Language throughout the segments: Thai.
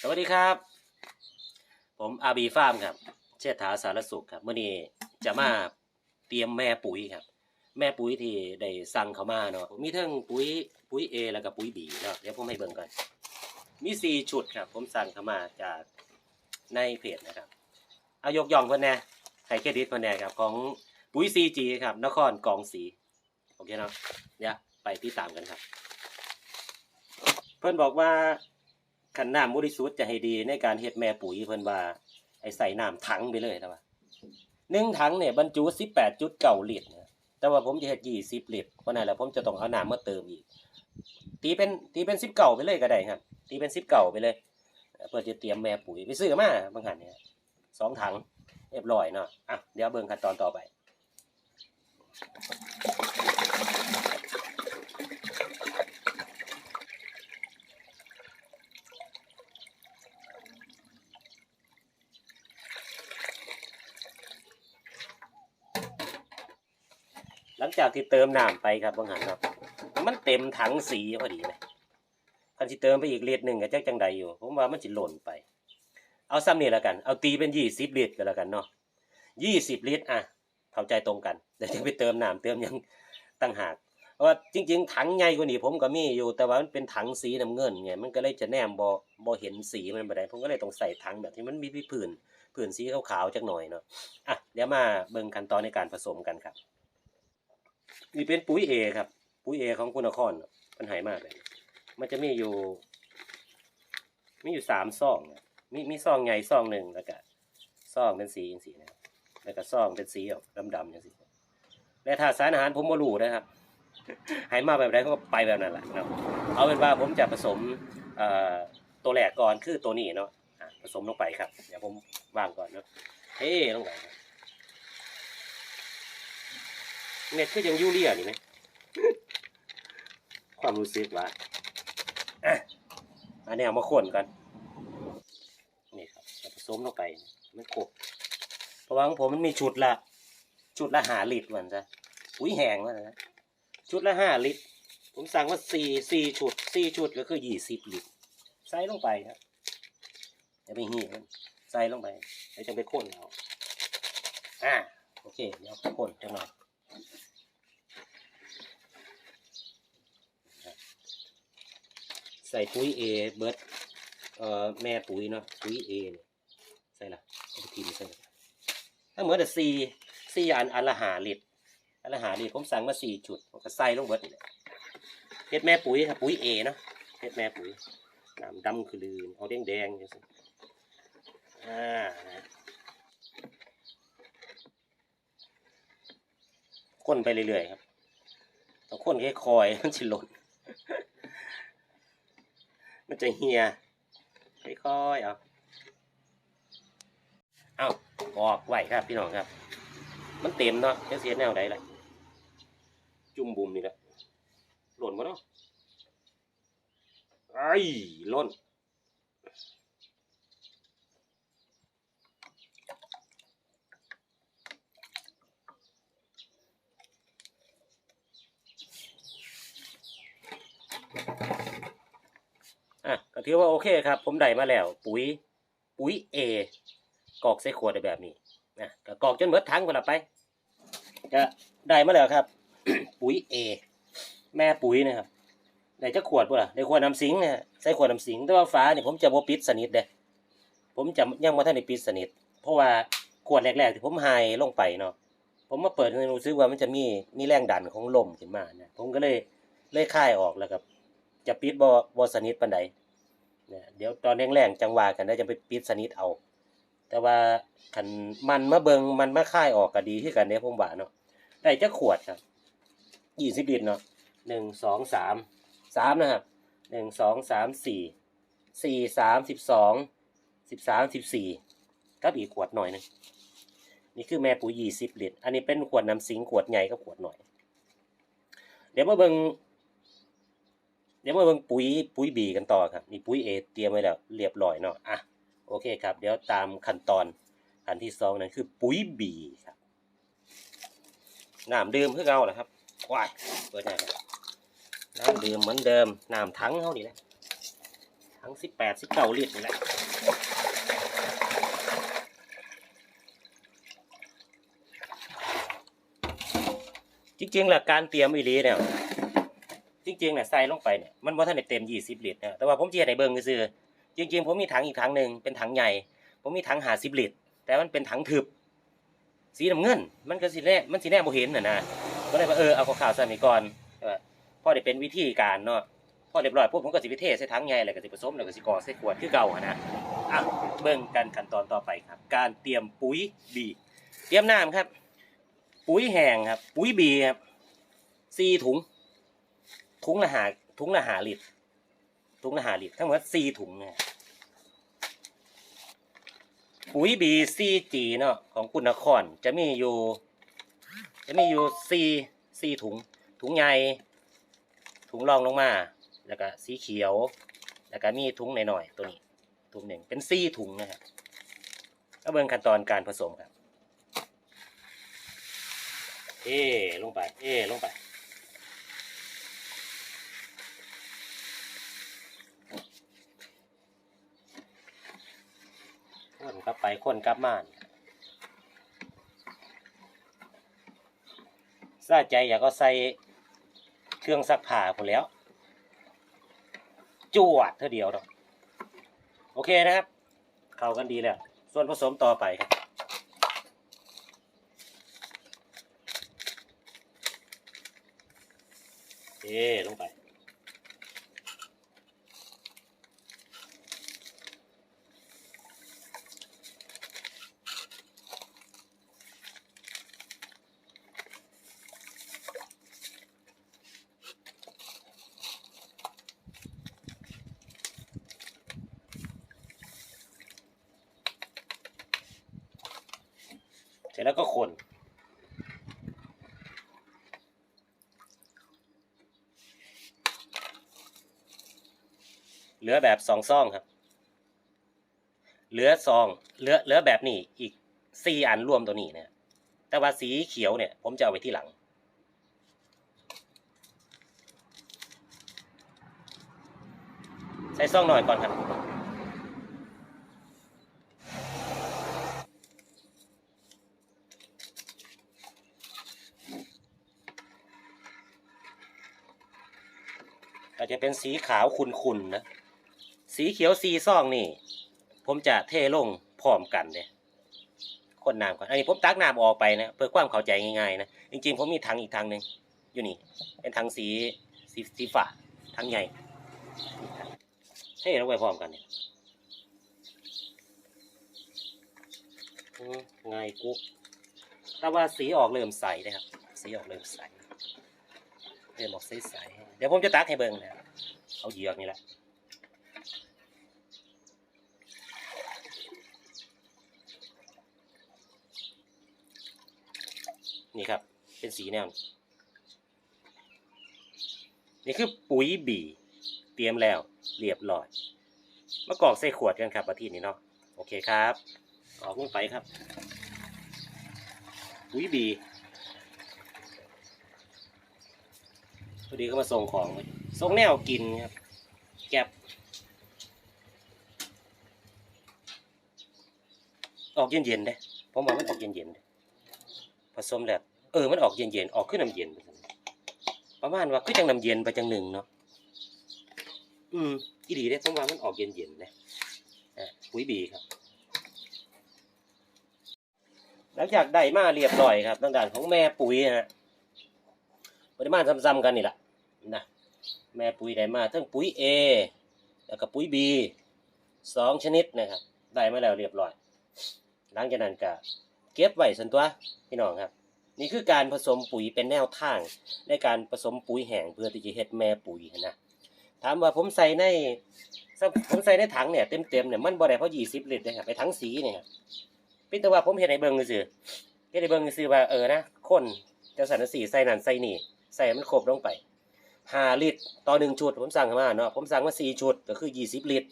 สวัสดีครับ ผมอาบีฟาร์มครับ เชษฐาสารสุขครับเมื่อนี้จะมาเตรียมแม่ปุ๋ยครับ แม่ปุ๋ยที่ได้สั่งเขามาเนาะมีทั้งปุ๋ยปุ๋ยเอแล้วก็ปุ๋ยบีเนาะเดี๋ยวผมให้เบิ่งก่อนมีสี่ชุดครับ ผมสั่งเขามาจากในเพจนะครับเอายกย่องเพิ่นแน่ให้เครดิตเพิ่นแน่ครับ ของปุ๋ยซีจีครับ นครกองสีโอเคเนาะเดี๋ยวไปติดตามกันครับ เพิ่อนบอกว่า ขันน้ำบริสุทธิ์จะให้ดีในการเฮ็ดแม่ปุ๋ยเพิ่นว่าให้ใส่น้ำถังไปเลยนะว่าหนึ่งถังเนี่ยบรรจุสิบแปดจุดเก้าลิตรนะแต่ว่าผมจะเฮ็ดยี่สิบลิตรเพราะนั่นแหละผมจะต้องเอาน้ำมาเติมอีก ตีเป็นตีเป็นสิบเก่าไปเลยก็ได้ครับ ตีเป็นสิบเก่าไปเลยเพื่อจะเตรียมแม่ปุ๋ยไปซื้อมาบางหันเนี่ยสองถังเรียบร้อยเนาะอะเดี๋ยวเบิ่งขั้นตอนต่อไป จากที่เติมน้ำไปครับบางหันครับ มันเต็มถังสีพอดีเลยคันที่เติมไปอีกลิตรหนึ่งก็จักจังใดอยู่ ผมว่ามันจะหล่นไป เอาซ้ำนี่แล้วกัน เอาตีเป็นยี่สิบลิตรก็แล้วกันเนาะยี่สิบลิตรอะเข้าใจตรงกันเดี๋ยวจะไปเติมน้ำเติมยังตั้งหากเพราะว่าจริง ๆ ถังใหญ่กว่านี้ผมก็มีอยู่แต่ว่ามันเป็นถังสีน้ำเงินไงมันก็เลยจะแนมบอบอเห็นสีมันบ่ได้ผมก็เลยต้องใส่ถังแบบที่มันมีผื่นผื่นสีขาวๆจักหน่อยเนาะอะเดี๋ยวมาเบิ่งขั้นตอนในการผสมกันครับ นี่เป็นปุ๋ยเอครับ ปุ๋ยเอของคุณนครมันหายมากเลย มันจะมีอยู่ มีอยู่สามซองนะมีมีซองใหญ่ซองหนึ่งแล้วก็ซองเป็นสีอย่างสีนะแล้วก็ซองเป็นสีออกดำๆอย่างสีและถ้าสารอาหารผมบ่รู้นะครับหายมาแบบใดเขาก็ไปแบบนั้นแหละเนะเอาเป็นว่าผมจะผสมตัวแรกก่อนคือตัวนี้เนาะอะผสมลงไปครับ เดี๋ยวผมวางก่อนเนาะเฮ้ลงไปครับ เม็ดก็ยังยูเรียนี่ไหมความรู้สึกว่าอะอันนี้เอามาข้นกันนี่ครับเอาผสมลงไปมันครบเพราะว่าของผมมันมีชุดละชุดละห้าลิตรมันจ้ะอุ้ยแห้งแล้วนะชุดละห้าลิตร ผมสั่งว่าสี่สี่ชุดสี่ชุดก็คือยี่สิบลิตร ใส่ลงไปครับอย่าไปหี่มันใส่ลงไปเดี๋ยวจะไปข้นเอาอ่าโอเค เดี๋ยวข้นจังหน่อย ใส่ปุ๋ยเอเบิร์ดเอ่อแม่ปุ๋ยเนาะปุ๋ยเอเนี่ยใส่ละเอาไปทีมใส่ละถ้าเหมือนแต่สี่สี่อันอันละหาลิตรอันละหาลิตรผมสั่งมาสี่จุดผมก็ใส่ลงเบิร์ดนี่แหละเฮ็ดแม่ปุ๋ยครับปุ๋ยเอเนาะเฮ็ดแม่ปุ๋ยน้ำดำคือลืนเอาแดงแดงๆจังซี่อ่านะข้นไปเรื่อยๆครับต้องข้นแค่คอยๆมันสิหล่น มันจะเฮียค่อยๆเอาเอาออกไหวครับพี่น้องครับ มันเต็มเนาะจะเสียแนวใดล่ะจุ่มบุมนี่แหละหล่นมาเนาะไอ้หล่น อะก็ถือว่าโอเคครับ ผมได้มาแล้ว ปุ๋ย ปุ๋ยเอกรอกใส่ขวดได้แบบนี้นะก็กรอกจนเบิดทั้งคนละไปก็ได้มาแล้วครับ ปุ๋ยเอแม่ปุ๋ยนะครับได้จะขวดป่ะล่ะได้ขวดน้ำสิงนะใส่ขวดน้ำสิงแต่ว่าฟ้าเนี่ยผมจะบ่ปิดสนิทเด้ผมจะยังบ่ทันได้ปิดสนิท เพราะว่าขวดแรกๆที่ผมหายลงไปเนาะผมมาเปิดให้รู้สึกว่ามันจะมีมีแรงดันของลมขึ้นมานะผมก็เลยเลยคายออกแล้วครับ จะปิดบ่บ่สนิทปานใดนเดี๋ยวตอนแรงๆจังหวะกันได้จะไปปิดสนิทเอา แต่ว่าคันมันมาเบิงมันมาค่ายออกก็ดีที่กันเนี่ยผมว่าเนาะได้จะขวดครับยี่สิบลิตรเนาะหนึ่งสองสามสามนะครับหนึ่งสองสามสี่สี่สามสิบสองสิบสามสิบสี่ก็อีกขวดหน่อยหนึงนี่คือแม่ปุ๋ยยี่สิบลิตร อันนี้เป็นขวดน้ำสิงขวดใหญ่กับขวดหน่อย เดี๋ยวมาเบิง ดี๋ยวมาเบิ่งปุ๋ยปุ๋ยบีกันต่อครับนี่ปุ๋ยเอเตรียมไว้แล้วเรียบร้อยเนาะอะโอเคครับ เดี๋ยวตามขั้นตอนอันที่สองนั้นคือปุ๋ยบีครับน้ำดื่มคือเก่าแหละครับว้ายเปิดหน้าน้ำดื่มเหมือนเดิมน้ำถังเขานี่แหละทั้งสิบแปดสิบเก้าลิตรนี่แหละจริงๆแหละการเตรียมอีลีเนี่ย จริงๆเนี่ยใส่ลงไปเนี่ยมันว่าท่านได้เต็มยี่สิบลิตรนะแต่ว่าผมเจียในเบิ้งก็คือจริงๆ ผมมีถังอีกถังหนึ่งเป็นถังใหญ่ ผมมีถังหาสิบลิตร แต่มันเป็นถังทึบสีน้ำเงิน มันก็สิแน่มันสิแน่บ่เห็นน่ะนะก็เลยว่าเออเอาข่าวๆใส่ไปก่อนเออพอได้เป็นวิธีการเนาะพอเรียบร้อยปุ๊บผมก็สิไปเทใส่ถังใหญ่แล้วก็สิผสมแล้วก็สิกรอใส่ขวดคือเก่าอะนะอะเบิ่งกันขั้นตอนต่อไปครับ การเตรียมปุ๋ยบีเตรียมน้ำครับ ปุ๋ยแห้งครับ ปุ๋ยบีครับสี่ถุง ถุงละหาถุงละหาลิตรถุงละหาลิตรทั้งหมดสี่ถุงเนี่ยปุ๋ยบีซีจีเนาะของคุณนครจะมีอยู่ จะมีอยู่สี่สี่ถุง ถุงใหญ่ถุงรองลงมา แล้วก็สีเขียว แล้วก็มีถุงหน่อยๆตัวนี้ ถุงหนึ่งเป็นสี่ถุงนะครับก็เบิ่งขั้นตอนการผสมครับ เอลงไป เอลงไป กลับไปคนกลับมาซาใจอยากก็ใส่เครื่องซักผ้าผมแล้ว จวดเท่าเดียวเนาะโอเคนะครับ เข้ากันดีแล้ว ส่วนผสมต่อไปครับเทลงไป สร็จแล้วก็คนเหลือแบบสองซองครับ เหลือซองเหลือเหลือแบบนี้อีกสี่อันรวมตัวนี้เนี่ยแต่ว่าสีเขียวเนี่ย ผมจะเอาไว้ที่หลัง ใส่ซองหน่อยก่อนครับ จะเป็นสีขาวขุ่นๆนะ สีเขียวสีซ่องนี่ ผมจะเทลงพร้อมกันเลยคนน้ำก่อน อันนี้ผมตักน้ำออกไปนะ เพื่อความเข้าใจง่ายๆนะ จริงๆ ผมมีถังอีกถังหนึ่งอยู่นี่ เป็นถังสีสีสีฟ้าถังใหญ่เทลงไปพร้อมกันเนี่ยง่ายกุ๊กแต่ว่าสีออกเริ่มใสนะครับ สีออกเริ่มใสเริ่มออกใสๆ เดี๋ยวผมจะตักให้เบิ่งนะเอาเหยือกนี่แหละนี่ครับ เป็นสีแนวนี่คือปุ๋ยบีเตรียมแล้ว เรียบร้อยมากรอกใส่ขวดกันครับอาทิตย์นี้เนาะโอเคครับออกลงไปครับ ปุ๋ยบี พอดีก็มาส่งของเลยส่งแนวกินครับ แก็บออกเย็นๆเด้ผมว่ามันออกเย็นๆผสมแล้วเออมันออกเย็นๆออกขึ้นน้ำเย็น ประมาณว่าคือจังน้ำเย็นไปจังหนึ่งเนาะอืมอีดีเด้ผมว่ามันออกเย็นๆนะอะปุ๋ยบีครับ หลังจากได้มาเรียบร้อยครับทางด้านของแม่ปุ๋ยฮะ ปริมาณซ้ำๆกันนี่แหละนะแม่ปุ๋ยได้มาทั้งปุ๋ย A แล้วก็ปุ๋ย B สองชนิดนะครับ ได้มาแล้วเรียบร้อย หลังจากนั้นก็เก็บไว้ส่วนตัวพี่น้องครับ นี่คือการผสมปุ๋ยเป็นแนวทาง ในการผสมปุ๋ยแห้งเพื่อที่จะเฮ็ดแม่ปุ๋ยนะถามว่าผมใส่ในผมใส่ในถังเนี่ยเต็มๆเนี่ยมันบ่ได้เพราะ20ลิตรนะครับไปถังสีเนี่ยครับพี่แต่ว่าผมเห็นในเบิ่งซื่อเฮ็ดในเบิ่งซื่อว่าเออนะคนจะใส่สีใส่นั่นใส่นี่ ใส่มันครบลงไปห้าลิตรต่อหนึ่งชุด ผมสั่งมาเนาะผมสั่งมาสี่ชุดก็คือยี่สิบลิตร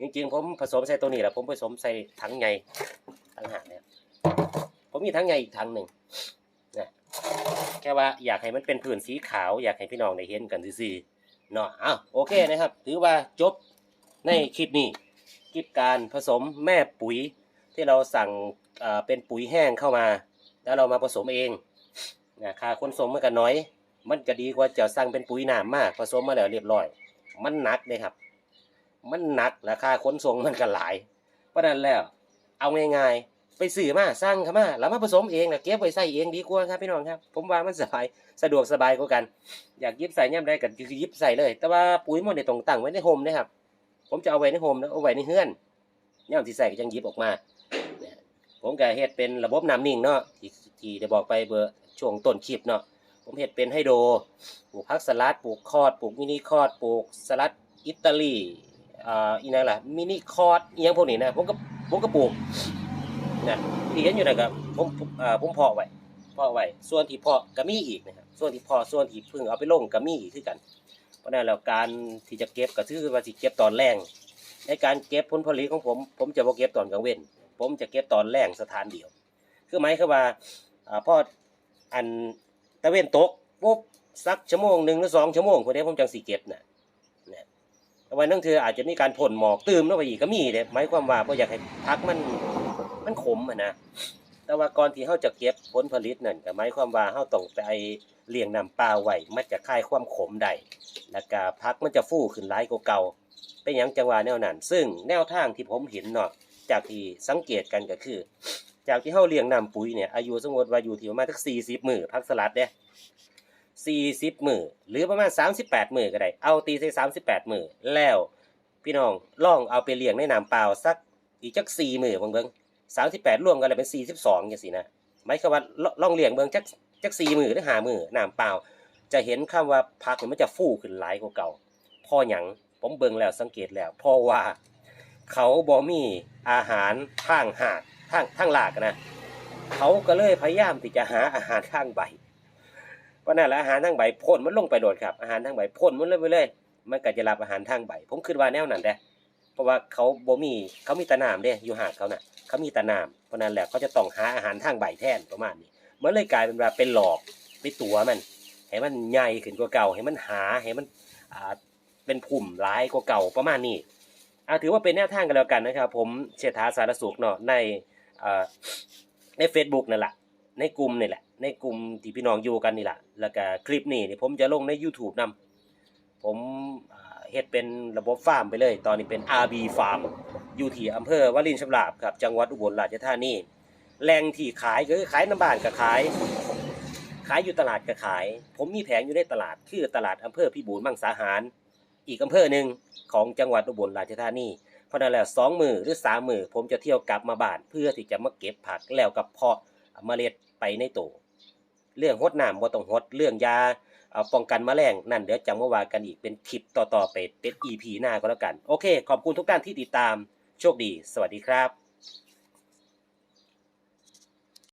จริงๆ ผมผสมใส่ตัวนี้แหละผมผสมใส่ถังใหญ่ถังหากเนี่ยผมมีถังใหญ่อีกถังหนึ่งนะแค่ว่าอยากให้มันเป็นผืนสีขาว อยากให้พี่น้องได้เห็นกันซื่อๆเนาะอ้าวโอเคนะครับ ถือว่าจบในคลิปนี้คลิปการผสมแม่ปุ๋ยที่เราสั่งเป็นปุ๋ยแห้งเข้ามา แล้วเรามาผสมเองนะค่าขนส่งมันก็น้อย มันก็ดีกว่าจะสั่งเป็นปุ๋ยหนามมากผสมมาแล้วเรียบร้อย มันหนักเลยครับ มันหนักราคาขนส่งมันก็หลาย เพราะนั้นแล้ว เอาง่ายๆไปซื้อมาสร้างเข้ามาแล้วมาผสมเองนะเก็บไว้ใส่เองดีกว่าครับพี่น้องครับ ผมว่ามันสบายสะดวกสบายกว่ากัน อยากยิบใส่ย่ำได้ก็คือยิบใส่เลย แต่ว่าปุ๋ยมันในตรงตั้งไว้ในโฮมนะครับผมจะเอาไว้ในโฮมแล้วเอาไว้ในเฮือนย่ำที่ใส่ก็ยังยิบออกมาผมก็เฮ็ดเป็นระบบน้ำนิ่งเนาะที่ที่ได้บอกไปเบอร์ช่วงต้นคลิปเนาะ ผมเฮ็ดเป็นไฮโดรปลูกผักสลัด ปลูกคอด ปลูกมินิคอด ปลูกสลัดอิตาลีอ่าอีนั่นแหละมินิคอดอีหยังพวกนี้นะ ผมก็ผมก็ปลูกนะที่เห็นอยู่นะครับ ผมอ่าผมเพาะไว้เพาะไว้ ส่วนที่เพาะก็มีอีกนะครับ ส่วนที่เพาะส่วนที่พิ่งเอาไปลงก็มีอีกคือกัน เพราะนั้นแล้วการที่จะเก็บก็คือว่าสิเก็บตอนแรงในการเก็บผลผลิตของผม ผมจะบ่เก็บตอนกลางเว้น ผมจะเก็บตอนแรงสถานเดียว คือหมายคือว่าอ่าพออันะเว้นตกปุ๊บสักชั่วโมงหนึ่งหรือสองชั่วโมงพอดีผมจังสิเก็บน่ะเนี่ยแต่วันนั้นเธออาจจะมีการพ่นหมอกตื่มลงไปอีกก็มีเด้หมายความว่าบ่อยากให้พักมันมันขมอะนะแต่ว่าก่อนที่เฮาจะเก็บผลผลิตนั่นก็หมายความว่าเฮาต้องไปเลี้ยงน้ำปลาไว้มันจะคลายความขมได้แล้วก็ผักมันจะฟูขึ้นหลายกว่าเก่าเป็นหยังจังว่าแนวนั้น ซึ่งแนวทางที่ผมเห็นเนาะจากที่สังเกตกันก็คือ จากที่เฮาเลี้ยงน้ำปุ๋ยเนี่ยอายุสมมติว่าอยู่ที่ประมาณสัก40มื้อผักสลัดเด้40มื้อหรือประมาณ38มื้อก็ได้ เอาตีใส่38มื้อแล้วพี่น้องลองเอาไปเลี้ยงในน้ำเปล่าสักอีกจัก4มื้อเบิ่งเบิ่งสามสิบแปดรวมกันเลยเป็นสี่สิบสองอย่างสินะหมายความว่าล่องเลียงเบืองจักจักสี่มือหรือหามือน้ำเปล่า จะเห็นคำว่าพักเนี่ยมันจะฟูขึ้นหลายกว่าเก่าเพอหยังผมเบิ่งแล้วสังเกตแล้วพราะว่าเขาบ่มีอาหารทางหาก ทางทางหลากนะเขาก็เลยพยายามที่จะหาอาหารทางใบเพราะนั่นแหละอาหารทางใบพ่นมันลงไปโดดครับอาหารทางใบพ่นมันเลยไปเลย มันก็จะรับอาหารทางใบ ผมคิดว่าแนวนั้นแหละเพราะว่าเขาบ่มีเขามีตะนามเด้อยู่หาเขาน่ะ เขามีตะนามเพราะนั้นแหละเขาจะต้องหาอาหารทางใบแทนประมาณนี้มันเลยกลายเป็นว่าเป็นหลอกไปตัวมันให้มันใหญ่ขึ้นกว่าเก่าให้มันหาให้มันอ่าเป็นผุ่มร้ายกว่าเก่าประมาณนี้อ่าถือว่าเป็นแนวทางกันแล้วกันนะครับ ผมเชษฐาสารสุขเนาะใน ใน Facebook นั่นแหละในกลุ่มนี่แหละ ในกลุ่มที่พี่น้องอยู่กันนี่แหละแล้วก็คลิปนี้นี่ผมจะลงใน YouTube นํผมเฮ็ดเป็นระบบฟาร์มไปเลย ตอนนี้เป็น RB Farm อยู่ที่อำเภอวารินชำราบครับจังหวัดอุบลราชธานีแหล่งที่ขายก็คือขายน้ำบานก็ขาย ขายอยู่ตลาดก็ขาย ผมมีแผงอยู่ในตลาด คือตลาดอำเภอพิบูลมังสาหาร อีกอำเภอหนึ่งของจังหวัดอุบลราชธานี เพราะนั้นแล้วสองมือหรือสามมือผมจะเที่ยวกลับมาบ้านเพื่อที่จะมาเก็บผักแล้วกับเพาะเมล็ดไปในตัวเรื่องหดน้ำบ่ต้องหดเรื่องยาป้องกันแมลงนั่นเดี๋ยวจะมาว่ากันอีกเป็นคลิปต่อๆไปเป็น EP หน้าก็แล้วกัน โอเค ขอบคุณทุกท่านที่ติดตามโชคดี สวัสดีครับ